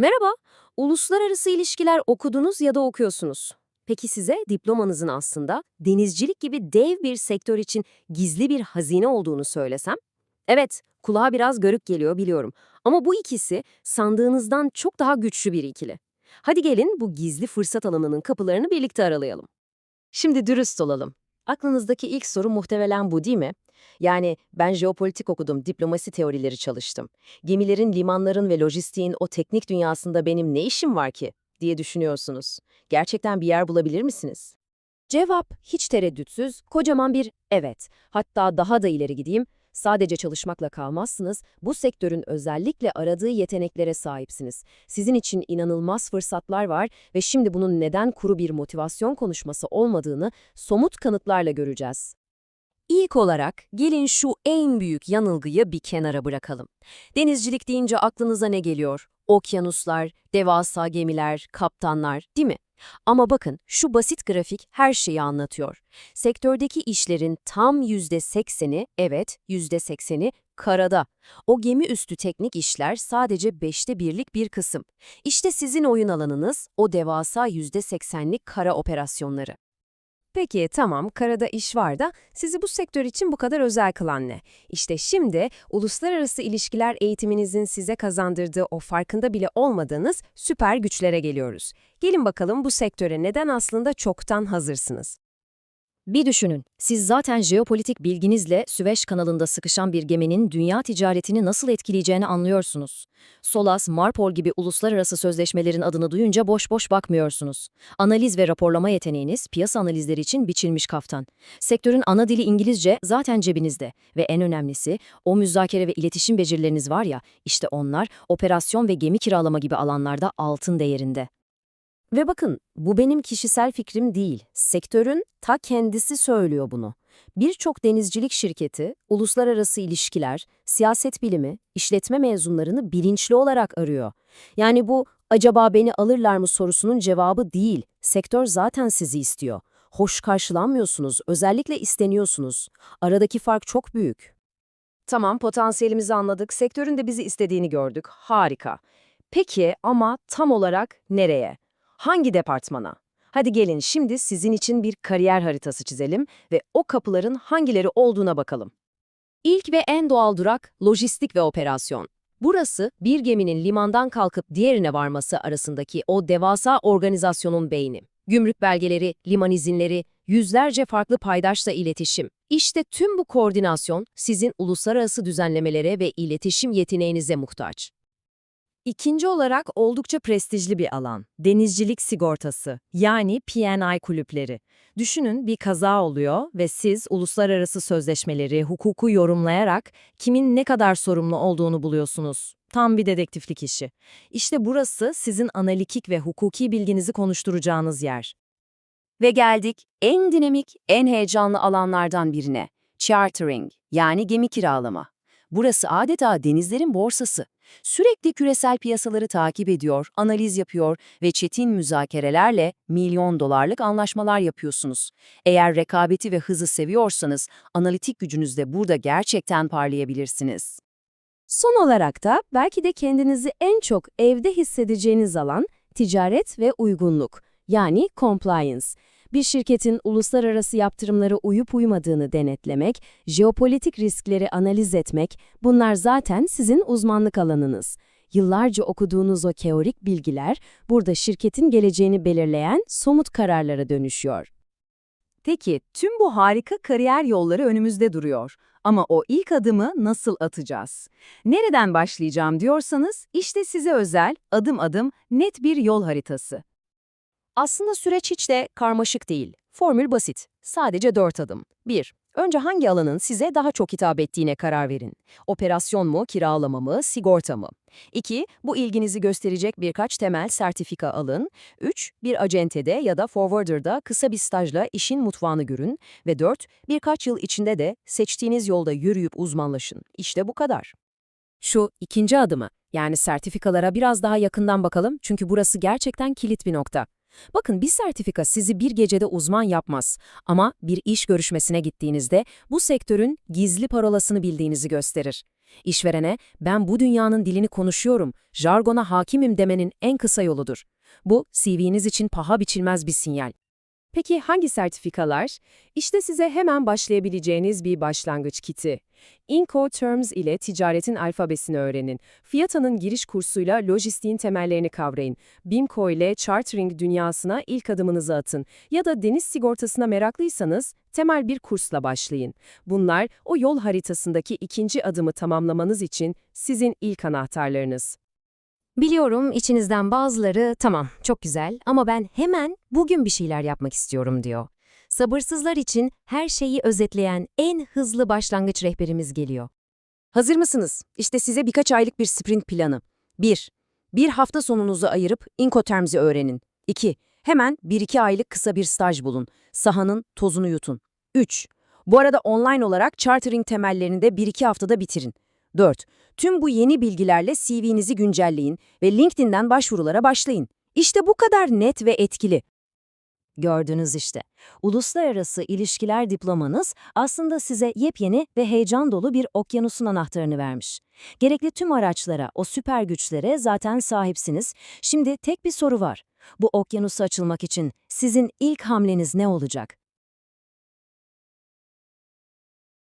Merhaba, uluslararası ilişkiler okudunuz ya da okuyorsunuz. Peki size diplomanızın aslında denizcilik gibi dev bir sektör için gizli bir hazine olduğunu söylesem? Evet, kulağa biraz garip geliyor biliyorum. Ama bu ikisi sandığınızdan çok daha güçlü bir ikili. Hadi gelin bu gizli fırsat alanının kapılarını birlikte aralayalım. Şimdi dürüst olalım. Aklınızdaki ilk soru muhtemelen bu değil mi? Yani ben jeopolitik okudum, diplomasi teorileri çalıştım. Gemilerin, limanların ve lojistiğin o teknik dünyasında benim ne işim var ki diye düşünüyorsunuz. Gerçekten bir yer bulabilir misiniz? Cevap hiç tereddütsüz, kocaman bir evet. Hatta daha da ileri gideyim. Sadece çalışmakla kalmazsınız, bu sektörün özellikle aradığı yeteneklere sahipsiniz. Sizin için inanılmaz fırsatlar var ve şimdi bunun neden kuru bir motivasyon konuşması olmadığını somut kanıtlarla göreceğiz. İlk olarak gelin şu en büyük yanılgıyı bir kenara bırakalım. Denizcilik deyince aklınıza ne geliyor? Okyanuslar, devasa gemiler, kaptanlar, değil mi? Ama bakın şu basit grafik her şeyi anlatıyor. Sektördeki işlerin tam %80'i, evet %80'i karada. O gemi üstü teknik işler sadece beşte birlik bir kısım. İşte sizin oyun alanınız o devasa %80'lik kara operasyonları. Peki tamam karada iş var da sizi bu sektör için bu kadar özel kılan ne? İşte şimdi uluslararası ilişkiler eğitiminizin size kazandırdığı o farkında bile olmadığınız süper güçlere geliyoruz. Gelin bakalım bu sektöre neden aslında çoktan hazırsınız? Bir düşünün, siz zaten jeopolitik bilginizle Süveyş kanalında sıkışan bir geminin dünya ticaretini nasıl etkileyeceğini anlıyorsunuz. SOLAS, Marpol gibi uluslararası sözleşmelerin adını duyunca boş boş bakmıyorsunuz. Analiz ve raporlama yeteneğiniz piyasa analizleri için biçilmiş kaftan. Sektörün ana dili İngilizce zaten cebinizde ve en önemlisi o müzakere ve iletişim becerileriniz var ya, işte onlar operasyon ve gemi kiralama gibi alanlarda altın değerinde. Ve bakın, bu benim kişisel fikrim değil. Sektörün ta kendisi söylüyor bunu. Birçok denizcilik şirketi, uluslararası ilişkiler, siyaset bilimi, işletme mezunlarını bilinçli olarak arıyor. Yani bu acaba beni alırlar mı sorusunun cevabı değil. Sektör zaten sizi istiyor. Hoş karşılanmıyorsunuz, özellikle isteniyorsunuz. Aradaki fark çok büyük. Tamam, potansiyelimizi anladık, sektörün de bizi istediğini gördük. Harika. Peki ama tam olarak nereye? Hangi departmana? Hadi gelin şimdi sizin için bir kariyer haritası çizelim ve o kapıların hangileri olduğuna bakalım. İlk ve en doğal durak lojistik ve operasyon. Burası bir geminin limandan kalkıp diğerine varması arasındaki o devasa organizasyonun beyni. Gümrük belgeleri, liman izinleri, yüzlerce farklı paydaşla iletişim. İşte tüm bu koordinasyon sizin uluslararası düzenlemelere ve iletişim yeteneğinize muhtaç. İkinci olarak oldukça prestijli bir alan, denizcilik sigortası yani P&I kulüpleri. Düşünün bir kaza oluyor ve siz uluslararası sözleşmeleri, hukuku yorumlayarak kimin ne kadar sorumlu olduğunu buluyorsunuz. Tam bir dedektiflik işi. İşte burası sizin analitik ve hukuki bilginizi konuşturacağınız yer. Ve geldik en dinamik, en heyecanlı alanlardan birine. Chartering yani gemi kiralama. Burası adeta denizlerin borsası. Sürekli küresel piyasaları takip ediyor, analiz yapıyor ve çetin müzakerelerle milyon dolarlık anlaşmalar yapıyorsunuz. Eğer rekabeti ve hızı seviyorsanız analitik gücünüzde burada gerçekten parlayabilirsiniz. Son olarak da belki de kendinizi en çok evde hissedeceğiniz alan ticaret ve uygunluk yani compliance bir şirketin uluslararası yaptırımlara uyup uymadığını denetlemek, jeopolitik riskleri analiz etmek, bunlar zaten sizin uzmanlık alanınız. Yıllarca okuduğunuz o teorik bilgiler, burada şirketin geleceğini belirleyen somut kararlara dönüşüyor. Peki, tüm bu harika kariyer yolları önümüzde duruyor. Ama o ilk adımı nasıl atacağız? Nereden başlayacağım diyorsanız, işte size özel, adım adım, net bir yol haritası. Aslında süreç hiç de karmaşık değil. Formül basit. Sadece dört adım. 1. Önce hangi alanın size daha çok hitap ettiğine karar verin. Operasyon mu, kiralama mı, sigorta mı? 2. Bu ilginizi gösterecek birkaç temel sertifika alın. 3. Bir acentede ya da forwarder'da kısa bir stajla işin mutfağını görün. Ve 4. Birkaç yıl içinde de seçtiğiniz yolda yürüyüp uzmanlaşın. İşte bu kadar. Şu ikinci adımı, yani sertifikalara biraz daha yakından bakalım çünkü burası gerçekten kilit bir nokta. Bakın bir sertifika sizi bir gecede uzman yapmaz ama bir iş görüşmesine gittiğinizde bu sektörün gizli parolasını bildiğinizi gösterir. İşverene, ben bu dünyanın dilini konuşuyorum, jargona hakimim demenin en kısa yoludur. Bu, CV'niz için paha biçilmez bir sinyal. Peki hangi sertifikalar? İşte size hemen başlayabileceğiniz bir başlangıç kiti. Incoterms ile ticaretin alfabesini öğrenin. Fiyata'nın giriş kursuyla lojistiğin temellerini kavrayın. BIMCO ile chartering dünyasına ilk adımınızı atın. Ya da deniz sigortasına meraklıysanız temel bir kursla başlayın. Bunlar o yol haritasındaki ikinci adımı tamamlamanız için sizin ilk anahtarlarınız. Biliyorum içinizden bazıları tamam çok güzel ama ben hemen bugün bir şeyler yapmak istiyorum diyor. Sabırsızlar için her şeyi özetleyen en hızlı başlangıç rehberimiz geliyor. Hazır mısınız? İşte size birkaç aylık bir sprint planı. 1. Bir hafta sonunuzu ayırıp Incoterms'i öğrenin. 2. Hemen 1-2 aylık kısa bir staj bulun. Sahanın tozunu yutun. 3. Bu arada online olarak chartering temellerini de 1-2 haftada bitirin. 4. Tüm bu yeni bilgilerle CV'nizi güncelleyin ve LinkedIn'den başvurulara başlayın. İşte bu kadar net ve etkili. Gördünüz işte. Uluslararası ilişkiler diplomanız aslında size yepyeni ve heyecan dolu bir okyanusun anahtarını vermiş. Gerekli tüm araçlara, o süper güçlere zaten sahipsiniz. Şimdi tek bir soru var. Bu okyanusa açılmak için sizin ilk hamleniz ne olacak?